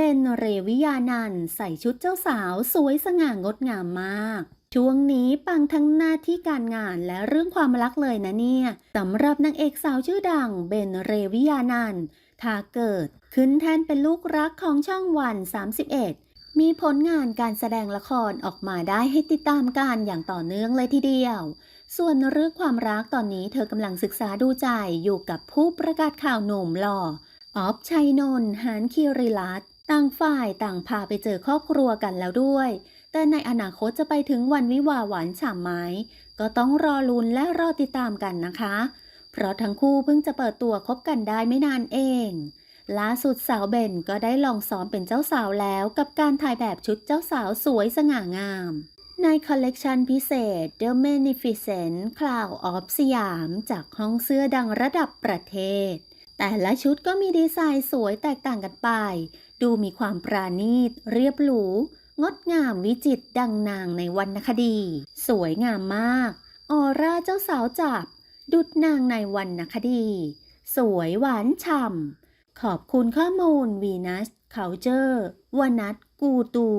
เบนเรวิยานันใส่ชุดเจ้าสาวสวยสง่างดงามมาก ช่วงนี้ปังทั้งหน้าที่การงานและเรื่องความรักเลยนะเนี่ยสำหรับนางเอกสาวชื่อดังเบนเรวิยานันท์ถ้าเกิด ขึ้นแทนเป็นลูกรักของช่องวัน 31มีผลงานการแสดงละครออกมาได้ให้ติดตามกันอย่างต่อเนื่องเลยทีเดียว ส่วนเรื่องความรักตอนนี้เธอกำลังศึกษาดูใจอยู่กับผู้ประกาศข่าวหนุ่มหล่อออฟชัยนนท์หานคีริลัตน์ ต่างฝ่ายต่างพาไปเจอครอบครัวกันแล้วด้วย แต่ในอนาคตจะไปถึงวันวิวาห์หวานฉ่ำไหม ก็ต้องรอลุ้นและรอติดตามกันนะคะ เพราะทั้งคู่เพิ่งจะเปิดตัวคบกันได้ไม่นานเองล่าสุดสาวเบนก็ได้ลองซ้อมเป็นเจ้าสาวแล้วกับการถ่ายแบบชุดเจ้าสาวสวยสง่างาม ในคอลเลกชันพิเศษ The Magnificent Cloud of สยามจากห้องเสื้อดังระดับประเทศ แต่ละชุดก็มีดีไซน์สวยแตกต่างกันไป ดูมีความปราณีต เรียบหรู งดงามวิจิตดังนางในวรรณคดี สวยงามมาก ออร่าเจ้าสาวจับ ดุดนางในวรรณคดี สวยหวานฉ่ำ ขอบคุณข้อมูลวีนัสเคาเจอร์วนัทกูตู